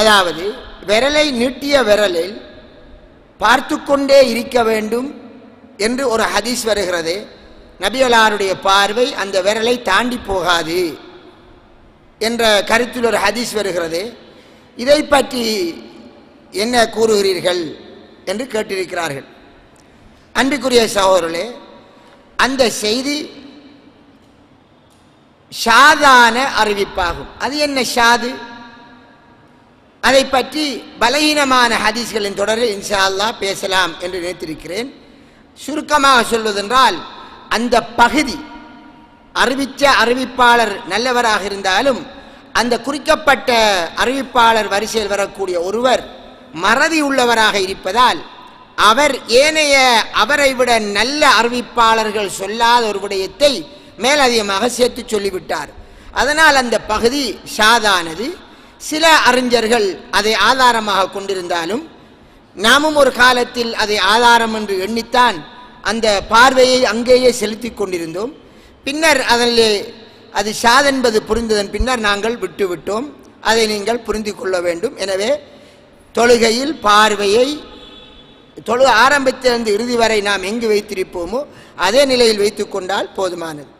அதாவது விரலை நீட்டிய விரலில் பார்த்து கொண்டே இருக்க வேண்டும் என்று ஒரு ஹதீஸ் வருகிறது. நபியலாருடைய பார்வை அந்த விரலை தாண்டி போகாது என்ற கருத்தில் ஒரு ஹதீஸ் வருகிறது. இதை பற்றி என்ன கூறுகிறீர்கள் என்று கேட்டிருக்கிறார்கள். அன்பிற்குரிய சகோதரர்களே அந்த செய்தி ஷாதான அறிவிப்பாகும். அது என்ன ஷாது? அதை பற்றி பலகீனமான ஹதீஸ்களின் தொடரில் இன்ஷா அல்லாஹ் பேசலாம் என்று நினைத்திருக்கிறேன். சுருக்கமாக சொல்வதென்றால் அந்த பகுதி அறிவித்த அறிவிப்பாளர் நல்லவராக இருந்தாலும் அந்த குறிக்கப்பட்ட அறிவிப்பாளர் வரிசையில் வரக்கூடிய ஒருவர் மறதி உள்ளவராக இருப்பதால் அவர் ஏனைய அவரை விட நல்ல அறிவிப்பாளர்கள் சொல்லாத ஒரு விடயத்தை மேலதிகமாக சேர்த்து சொல்லிவிட்டார். அதனால் அந்த பகுதி ஷாதானது. சில அறிஞர்கள் அதை ஆதாரமாக கொண்டிருந்தாலும் நாமும் ஒரு காலத்தில் அதை ஆதாரம் என்று எண்ணித்தான் அந்த பார்வையை அங்கேயே செலுத்தி கொண்டிருந்தோம். பின்னர் அதில் அது சாதென்பது புரிந்ததன் பின்னர் நாங்கள் விட்டுவிட்டோம். அதை நீங்கள் புரிந்து கொள்ள வேண்டும். எனவே தொழுகையில் பார்வையை தொழு ஆரம்பத்திலிருந்து இறுதி வரை நாம் எங்கு வைத்திருப்போமோ அதே நிலையில் வைத்து கொண்டால் போதுமானது.